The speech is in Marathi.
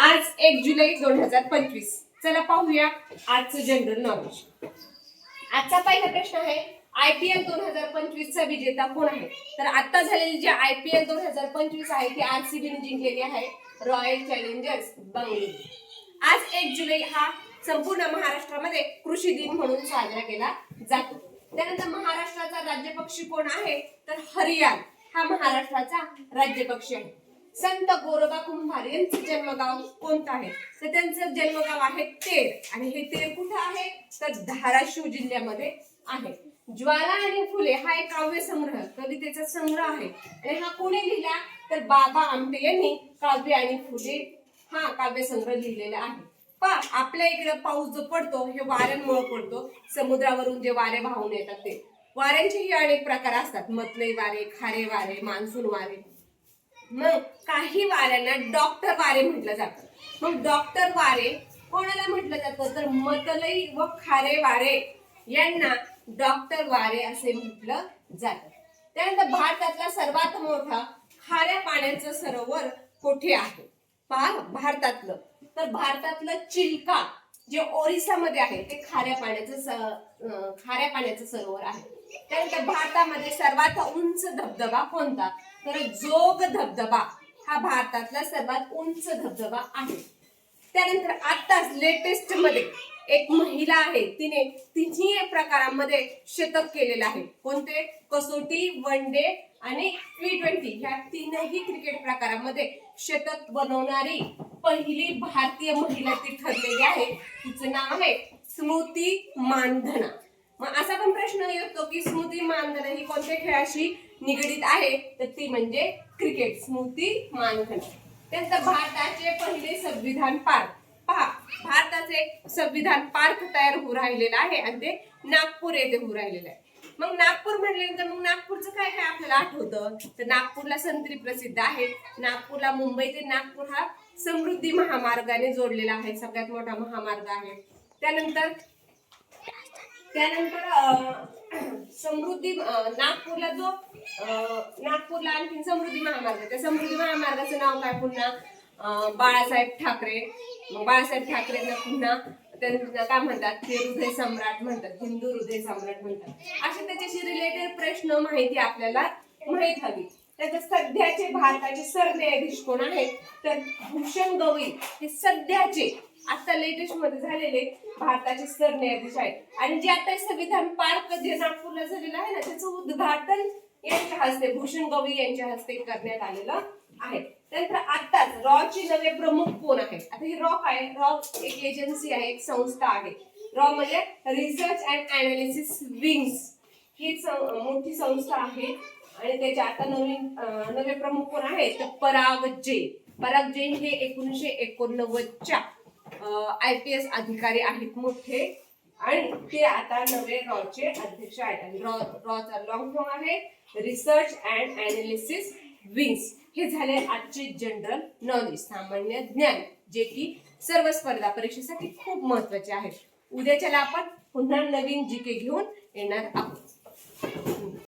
आज एक जुलै दोन हजार पंचवीस. चला पाहूया आजचं जनरल नॉलेज आजचा पहिला प्रश्न आहे आय पी एल दोन हजार पंचवीस चा विजेता कोण आहे? तर आता झालेली जी आय पी एल दोन हजार पंचवीस आहे ती आर सी बीने जिंकलेली आहे रॉयल चॅलेंजर्स बंगळुरू आज एक जुलै हा संपूर्ण महाराष्ट्रामध्ये कृषी दिन म्हणून साजरा केला जातो. त्यानंतर महाराष्ट्राचा राज्यपक्षी कोण आहे? तर हरियाण. हा महाराष्ट्राचा राज्यपक्षी आहे. संत गोरोबा कुंभार यांचं जन्मगाव कोणतं आहे? तर त्यांचं जन्मगाव आहे तेर. आणि हे तेर कुठं आहे? तर धाराशिव जिल्ह्यामध्ये आहे. ज्वाला आणि फुले हा एक काव्य संग्रह कवितेचा संग्रह आहे. आणि हा कोणी लिहिला? तर बाबा आमटे यांनी काव्य आणि फुले हा काव्य संग्रह लिहिलेला आहे. पा आपल्या इकडे पाऊस जो पडतो हे वाऱ्यांमुळे पडतो. समुद्रावरून जे वारे वाहून येतात ते. वाऱ्यांचेही अनेक प्रकार असतात. मतले वारे खारे वारे मान्सून वारे. मग काही वाऱ्यांना डॉक्टर वारे म्हटलं जातं. मग डॉक्टर वारे कोणाला म्हटलं जातं? तर मतलई व खारे वारे यांना डॉक्टर वारे असे म्हटलं जातं. त्यानंतर भारतातला सर्वात मोठा खाऱ्या पाण्याचं सरोवर कुठे आहे? पहा भारतातलं. तर भारतातलं चिल्का जे ओरिसामध्ये आहे ते खाऱ्या पाण्याचं स- खाऱ्या पाण्याचं सरोवर आहे. त्यानंतर भारतामध्ये सर्वात उंच धबधबा कोणता? तर जोग धबधबा हा भारतातला सर्वात उंच धबधबा आहे. त्यानंतर आताच लेटेस्टमध्ये एक महिला आहे तिने तिन्ही प्रकारांमध्ये शतक केलेलं आहे. कोणते? कसोटी वन डे आणि टी ट्वेंटी ह्या तीनही क्रिकेट प्रकारामध्ये शतक बनवणारी पहिली भारतीय महिला ती ठरलेली आहे. तिचं नाव आहे स्मृती मानधना. मग असा पण प्रश्न येतो की स्मृती मानधना ही कोणत्या खेळाशी निगडीत आहे तर ती म्हणजे क्रिकेट स्मृती मानधन त्यानंतर भारताचे पहिले संविधान पार्क पहा भारताचे संविधान पार्क तयार होऊ राहिलेलं आहे आणि ते नागपूर येथे होऊ राहिलेलं आहे. मग नागपूर म्हटल्यानंतर मग नागपूरचं काय काय आपल्याला आठवतं? तर नागपूरला संत्री प्रसिद्ध आहे. नागपूरला मुंबई ते नागपूर हा समृद्धी महामार्गाने जोडलेला आहे सगळ्यात मोठा महामार्ग आहे. त्यानंतर त्यानंतर समृद्धी नागपूरला जो नागपूरला आणखी समृद्धी महामार्ग. आहे. त्या समृद्धी महामार्गाचं नाव काय पुन्हा? बाळासाहेब ठाकरे. मग बाळासाहेब ठाकरेंना पुन्हा त्यांना काय म्हणतात? ते हृदय सम्राट म्हणतात. हिंदू हृदय सम्राट म्हणतात. असे त्याच्याशी रिलेटेड प्रश्न माहिती आपल्याला माहीत हवी. त्याचं सध्याचे भारताचे सरन्यायाधीश कोण आहेत तर भूषण गवई हे सध्याचे आता लेटेस्टमध्ये झालेले भारताचे सरन्यायाधीश आहेत. आणि जे आता संविधान पार्क जे नागपूरला झालेलं आहे ना त्याचं उद्घाटन यांच्या हस्ते भूषण गवई यांच्या हस्ते करण्यात आलेलं आहे. त्यानंतर आताच रॉ चे नवे प्रमुख कोण आहेत? आता हे रॉ काय? रॉ एक एजन्सी आहे एक संस्था आहे. रॉ म्हणजे रिसर्च अँड अनालिसिस विंग्स ही मोठी संस्था आहे. आणि त्याचे आता नवीन नवे प्रमुख कोण आहेत? तर पराग जैन. पराग जैन हे एकोणीसशे एकोणनव्वदच्या आय पी एस अधिकारी आहेत मोठे. आणि ते आता नवे रॉचे अध्यक्ष आहेत. आणि रॉ रॉचा लॉंग फॉर्म आहे. रिसर्च अँड अनालिसिस विंग्स हे झाले आजचे जनरल नॉलेज सामान्य ज्ञान जे की सर्व स्पर्धा परीक्षेसाठी खूप महत्त्वाचे आहे उद्याच्याला आपण पुन्हा नवीन जी के घेऊन येणार आहोत.